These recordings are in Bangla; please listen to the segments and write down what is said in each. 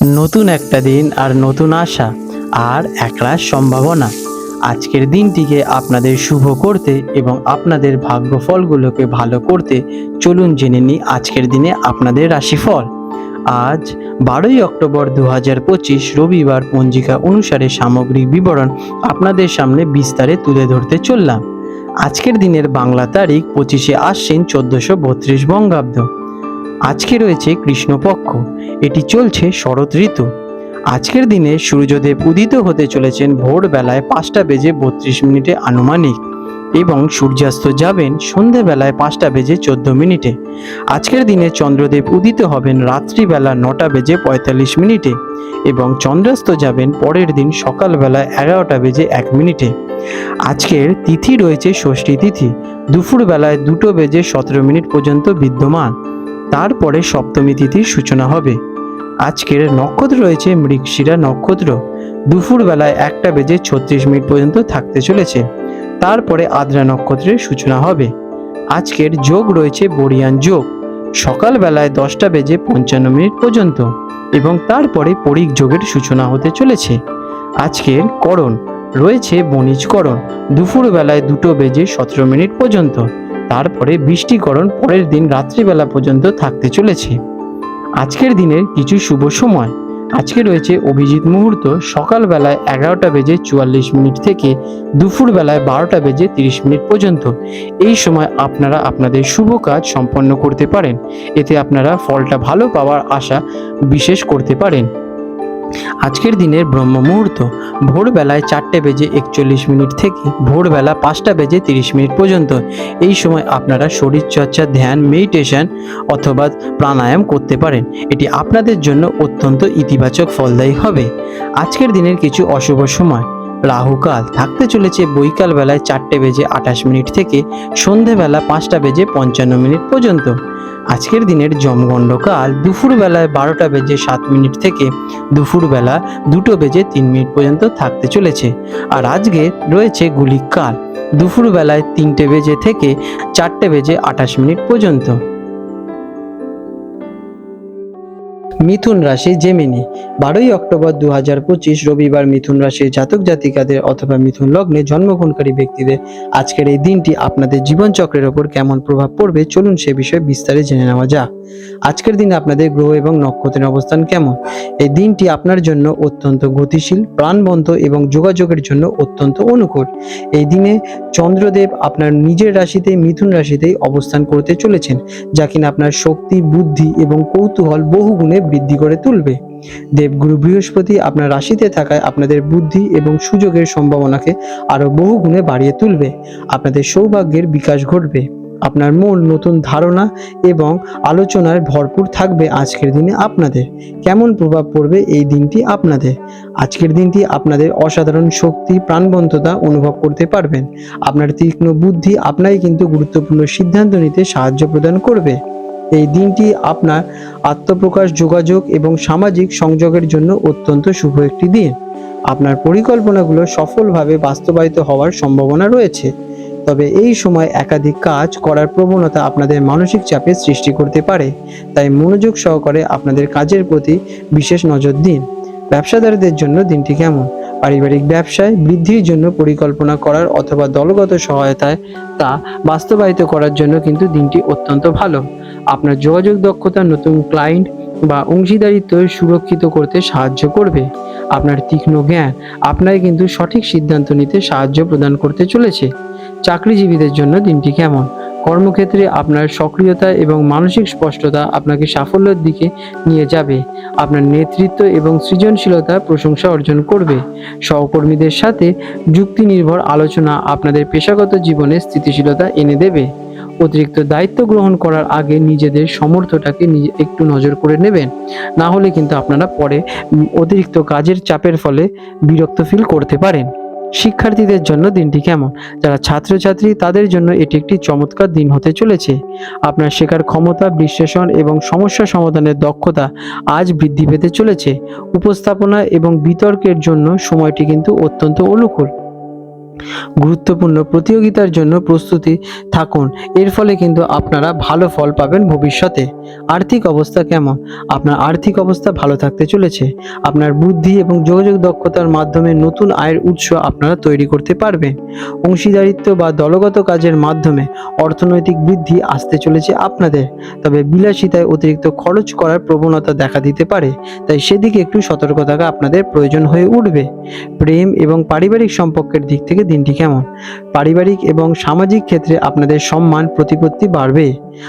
নতুন একটা দিন আর নতুন আশা আর একরাশ সম্ভাবনা। আজকের দিনটিকে আপনাদের শুভ করতে এবং আপনাদের ভাগ্যফলগুলোকে ভালো করতে চলুন জেনে নিই আজকের দিনে আপনাদের রাশিফল। আজ বারোই অক্টোবর দু হাজার পঁচিশ রবিবার পঞ্জিকা অনুসারে সামগ্রিক বিবরণ আপনাদের সামনে বিস্তারে তুলে ধরতে চললাম। আজকের দিনের বাংলা তারিখ পঁচিশে আশ্বিন চোদ্দোশো বত্রিশ বঙ্গাব্দ। আজকে রয়েছে কৃষ্ণপক্ষ। এটি চলছে শরৎ ঋতু। আজকের দিনে সূর্যদেব উদিত হতে চলেছেন ভোরবেলায় পাঁচটা বেজে বত্রিশ মিনিটে আনুমানিক এবং সূর্যাস্ত যাবেন সন্ধেবেলায় পাঁচটা বেজে চোদ্দ মিনিটে। আজকের দিনে চন্দ্রদেব উদিত হবেন রাত্রিবেলা নটা বেজে পঁয়তাল্লিশ মিনিটে এবং চন্দ্রাস্ত যাবেন পরের দিন সকালবেলা এগারোটা বেজে এক মিনিটে। আজকের তিথি রয়েছে ষষ্ঠী তিথি। দুপুরবেলায় দুটো বেজে সতেরো মিনিট পর্যন্ত বিদ্যমান। তারপরে সপ্তমী তিথির সূচনা হবে। আজকের নক্ষত্র রয়েছে মৃগশিরা নক্ষত্র। দুপুর বেলায় একটা বেজে ছত্রিশ মিনিট পর্যন্ত থাকতে চলেছে। তারপরে আদ্রা নক্ষত্রের সূচনা হবে। আজকের যোগ রয়েছে বরিয়ান যোগ। সকালবেলায় দশটা বেজে পঞ্চান্ন মিনিট পর্যন্ত এবং তারপরে পরিক যোগের সূচনা হতে চলেছে। আজকের করণ। রয়েছে বণিজকরণ দুপুর বেলায় দুটো বেজে সতেরো মিনিট পর্যন্ত। তারপরে বৃষ্টিকরণ পরের দিন রাত্রিবেলা পর্যন্ত থাকতে চলেছে। আজকের দিনের কিছু শুভ সময়। আজকে রয়েছে অভিজিৎ মুহূর্ত সকালবেলায় এগারোটা বেজে চুয়াল্লিশ মিনিট থেকে দুপুরবেলায় বারোটা বেজে তিরিশ মিনিট পর্যন্ত। এই সময় আপনারা আপনাদের শুভ কাজ সম্পন্ন করতে পারেন। এতে আপনারা ফলটা ভালো পাওয়ার আশা বিশেষ করতে পারেন। আজকের দিনের ব্রহ্ম মুহূর্ত ভোরবেলায় চারটে বেজে একচল্লিশ মিনিট থেকে ভোরবেলা পাঁচটা বেজে তিরিশ মিনিট পর্যন্ত। এই সময় আপনারা শরীরচর্চা, ধ্যান, মেডিটেশন অথবা প্রাণায়াম করতে পারেন। এটি আপনাদের জন্য অত্যন্ত ইতিবাচক ফলদায়ী হবে। আজকের দিনের কিছু অশুভ সময়। রাহুকাল থাকতে চলেছে বৈকাল বেলায় চারটে বেজে আঠাশ মিনিট থেকে সন্ধেবেলা পাঁচটা বেজে পঞ্চান্ন মিনিট পর্যন্ত। আজকের দিনের জমগণ্ডকাল দুপুরবেলায় বারোটা বেজে সাত মিনিট থেকে দুপুরবেলা দুটো বেজে তিন মিনিট পর্যন্ত থাকতে চলেছে। আর আজকে রয়েছে গুলিকাল দুপুরবেলায় তিনটে বেজে থেকে চারটে বেজে আঠাশ মিনিট পর্যন্ত। মিথুন রাশি জেমিনি বারোই অক্টোবর দু হাজার পঁচিশ রবিবার মিথুন রাশির জাতক জাতিকাদের অথবা মিথুন লগ্নে জন্মগ্রহণকারী ব্যক্তিদের আজকের এই দিনটি আপনাদের জীবনচক্রের ওপর কেমন প্রভাব পড়বে চলুন সে বিষয়ে বিস্তারে জেনে নেওয়া যাক। আজকের দিনে আপনাদের গ্রহ এবং নক্ষত্রের অবস্থান কেমন? এই দিনটি আপনার জন্য অত্যন্ত গতিশীল, প্রাণবন্ত এবং যোগাযোগের জন্য অত্যন্ত অনুকূল। এই দিনে চন্দ্রদেব আপনার নিজের রাশিতে মিথুন রাশিতেই অবস্থান করতে চলেছেন, যা কিনা আপনার শক্তি, বুদ্ধি এবং কৌতূহল বহুগুণে বৃদ্ধি করে তুলবে। দেবগুরু বৃহস্পতি আপনার রাশিতে থাকায় আপনাদের বুদ্ধি এবং সুযোগের সম্ভাবনাকে আরও বহু গুণে বাড়িয়ে তুলবে। আপনাদের সৌভাগ্যের বিকাশ ঘটবে। আপনার মন নতুন ধারণা এবং আলোচনার ভরপুর থাকবে আজকের দিনে আপনাদের। কেমন প্রভাব পড়বে এই দিনটি আপনাদের? আজকের দিনটি আপনাদের অসাধারণ শক্তি, প্রাণবন্ততা অনুভব করতে পারবেন। আপনার তীক্ষ্ণ বুদ্ধি আপনাকে কিন্তু গুরুত্বপূর্ণ সিদ্ধান্ত নিতে সাহায্য প্রদান করবে। এই দিনটি আপনার আত্মপ্রকাশ, যোগাযোগ এবং সামাজিক সংযোগের জন্য অত্যন্ত শুভ একটি দিন। আপনার পরিকল্পনাগুলো সফলভাবে বাস্তবায়িত হওয়ার সম্ভাবনা রয়েছে। তবে এই সময় একাধিক কাজ করার প্রবণতা আপনাদের মানসিক চাপের সৃষ্টি করতে পারে, তাই মনোযোগ সহকারে আপনাদের কাজের প্রতি বিশেষ নজর দিন। ব্যবসাদারদের জন্য দিনটি কেমন? পারিবারিক ব্যবসায় বৃদ্ধির জন্য পরিকল্পনা করার অথবা দলগত সহায়তায় তা বাস্তবায়িত করার জন্য কিন্তু দিনটি অত্যন্ত ভালো। আপনার যোগাযোগ দক্ষতা নতুন ক্লায়েন্ট বা অংশীদারিত্ব সুরক্ষিত করতে সাহায্য করবে। আপনার তীক্ষ্ণ জ্ঞান আপনাকে কিন্তু সঠিক সিদ্ধান্ত নিতে সাহায্য প্রদান করতে চলেছে। চাকরিজীবীদের জন্য দিনটি কেমন? কর্মক্ষেত্রে আপনার সক্রিয়তা এবং মানসিক স্পষ্টতা আপনাকে সাফল্যের দিকে নিয়ে যাবে। আপনার নেতৃত্ব এবং সৃজনশীলতা প্রশংসা অর্জন করবে। সহকর্মীদের সাথে যুক্তি নির্ভর আলোচনা আপনাদের পেশাগত জীবনে স্থিতিশীলতা এনে দেবে। অতিরিক্ত দায়িত্ব গ্রহণ করার আগে নিজেদের সমর্থটাকে নিজে একটু নজর করে নেবেন। না হলে কিন্তু আপনারা পরে অতিরিক্ত কাজের চাপের ফলে বিরক্ত ফিল করতে পারেন। শিক্ষার্থীদের জন্য দিনটি কেমন? যারা ছাত্রছাত্রী, তাদের জন্য এটি একটি চমৎকার দিন হতে চলেছে। আপনার শেখার ক্ষমতা, বিশ্লেষণ এবং সমস্যা সমাধানের দক্ষতা আজ বৃদ্ধি পেতে চলেছে। উপস্থাপনা এবং বিতর্কের জন্য সময়টি কিন্তু অত্যন্ত অনুকূল। গুরুত্বপূর্ণ প্রতিযোগিতার জন্য প্রস্তুতি থাকুন। এর ফলে কিন্তু আপনারা ভালো ফল পাবেন ভবিষ্যতে। আর্থিক অবস্থা কেমন? আপনার আর্থিক অবস্থা ভালো থাকতে চলেছে। আপনার বুদ্ধি এবং যোগাযোগ দক্ষতার মাধ্যমে নতুন আয়ের উৎস আপনারা তৈরি করতে পারবেন। অংশীদারিত্ব বা দলগত কাজের মাধ্যমে অর্থনৈতিক বৃদ্ধি আসতে চলেছে আপনাদের। তবে বিলাসিতায় অতিরিক্ত খরচ করার প্রবণতা দেখা দিতে পারে। তাই সেদিকে একটু সতর্কতা আপনাদের প্রয়োজন হয়ে উঠবে। প্রেম এবং পারিবারিক সম্পর্কের দিক থেকে দিনটি কেমন? পারিবারিক এবং সামাজিক ক্ষেত্রে আপনাদের সম্মান, প্রতিপত্তি বাড়বে।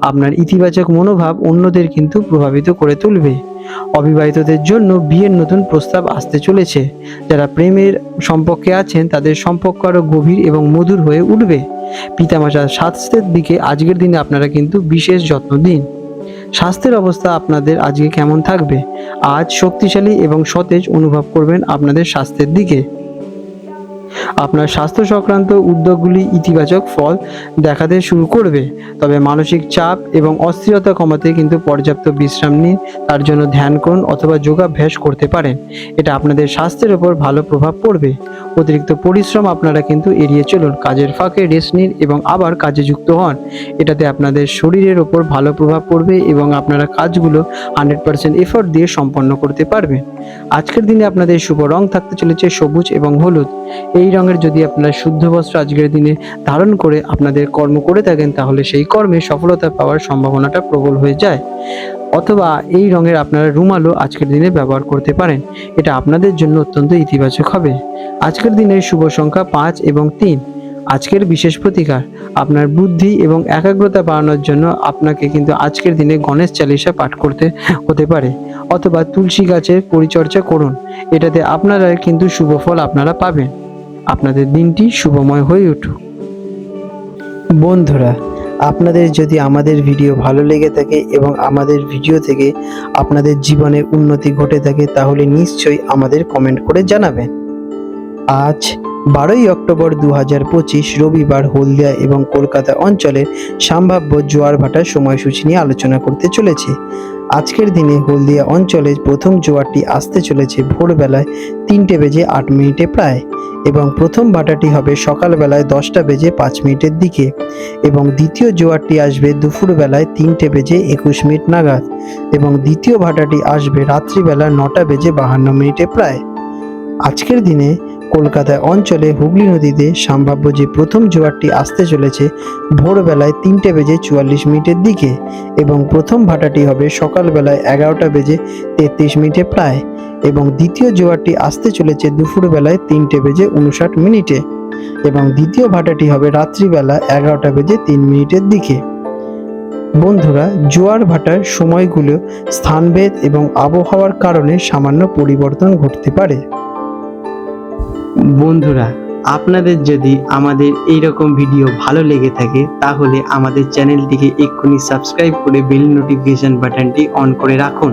আপনার ইতিবাচক মনোভাব অন্যদের কিন্তু প্রভাবিত করে তুলবে। অবিবাহিতদের জন্য বিয়ের নতুন প্রস্তাব আসতে চলেছে। যারা প্রেমের সম্পর্কে আছেন, তাদের সম্পর্ক আরও গভীর এবং মধুর হয়ে উঠবে। পিতামাতার স্বাস্থ্যের দিকে আজকের দিনে আপনারা কিন্তু বিশেষ যত্ন দিন। স্বাস্থ্যের অবস্থা আপনাদের আজকে কেমন থাকবে? আজ শক্তিশালী এবং সতেজ অনুভব করবেন আপনাদের স্বাস্থ্যের দিকে। আপনার স্বাস্থ্য সংক্রান্ত উদ্যোগগুলি ইতিবাচক ফল দেখাতে শুরু করবে। তবে মানসিক চাপ এবং অস্থিরতা কমাতে কিন্তু পর্যাপ্ত বিশ্রাম নিন, তার জন্য ধ্যান করুন অথবা যোগাভ্যাস করতে পারেন। এটা আপনাদের স্বাস্থ্যের ওপর ভালো প্রভাব পড়বে। অতিরিক্ত পরিশ্রম আপনারা কিন্তু এড়িয়ে চলুন, কাজের ফাঁকে রেস্ট নিন এবং আবার কাজে যুক্ত হন। এটাতে আপনাদের শরীরের ওপর ভালো প্রভাব পড়বে এবং আপনারা কাজগুলো হান্ড্রেড পার্সেন্ট এফোর্ট দিয়ে সম্পন্ন করতে পারবেন। আজকের দিনে আপনাদের শুভ রং থাকতে চলেছে সবুজ এবং হলুদ। এই রঙের যদি আপনারা শুদ্ধ বস্ত্র আজকের দিনে ধারণ করে আপনাদের কর্ম করে থাকেন, তাহলে সেই কর্মে সফলতা পাওয়ার সম্ভাবনাটা প্রবল হয়ে যায়। অথবা এই রঙের আপনারা রুমালও আজকের দিনে ব্যবহার করতে পারেন। এটা আপনাদের জন্য অত্যন্ত ইতিবাচক হবে। আজকের দিনের শুভ সংখ্যা পাঁচ এবং তিন। আজকের বিশেষ প্রতিকার, আপনার বুদ্ধি এবং একাগ্রতা বাড়ানোর জন্য আপনাকে কিন্তু আজকের দিনে গণেশ চালিসা পাঠ করতে হতে পারে। অথবা তুলসী গাছের পরিচর্যা করুন। এটাতে আপনারা কিন্তু শুভ ফল আপনারা পাবেন। আপনাদের দিনটি শুভময় হয়ে উঠুক। বন্ধুরা, আপনাদের যদি আমাদের ভিডিও ভালো লেগে থাকে এবং আমাদের ভিডিও থেকে আপনাদের জীবনে উন্নতি ঘটে থাকে, তাহলে নিশ্চয়ই আমাদের কমেন্ট করে জানাবেন। আজ, বারোই অক্টোবর দু হাজার পঁচিশ, রবিবার হলদিয়া এবং কলকাতা অঞ্চলের সম্ভাব্য জোয়ার ভাটার সময়সূচি নিয়ে আলোচনা করতে চলেছে। আজকের দিনে হলদিয়া অঞ্চলে প্রথম জোয়ারটি আসতে চলেছে ভোরবেলায় তিনটে বেজে আট মিনিটে প্রায়। এবং প্রথম ভাটাটি হবে সকালবেলায় দশটা বেজে পাঁচ মিনিটের দিকে এবং দ্বিতীয় জোয়ারটি আসবে দুপুরবেলায় তিনটে বেজে একুশ মিনিট নাগাদ এবং দ্বিতীয় ভাটাটি আসবে রাত্রিবেলা নটা বেজে বাহান্ন মিনিটে প্রায়। আজকের দিনে কলকাতা অঞ্চলে হুগলি নদীতে সম্ভাব্য যে প্রথম জোয়ারটি আসতে চলেছে ভোরবেলায় তিনটে বেজে চুয়াল্লিশ মিনিটের দিকে এবং প্রথম ভাটাটি হবে সকালবেলায় এগারোটা বেজে তেত্রিশ মিনিটে প্রায়। এবং দ্বিতীয় জোয়ারটি আসতে চলেছে দুপুরবেলায় তিনটে বেজে উনষাট মিনিটে এবং দ্বিতীয় ভাটাটি হবে রাত্রিবেলা এগারোটা বেজে তিন মিনিটের দিকে। বন্ধুরা, জোয়ার ভাটার সময়গুলো স্থানভেদ এবং আবহাওয়ার কারণে সামান্য পরিবর্তন ঘটতে পারে। বন্ধুরা, আপনাদের যদি আমাদের এই রকম ভিডিও ভালো লেগে থাকে, তাহলে আমাদের চ্যানেলটিকে এক্ষুনি সাবস্ক্রাইব করে বেল নোটিফিকেশন বাটনটি অন করে রাখুন।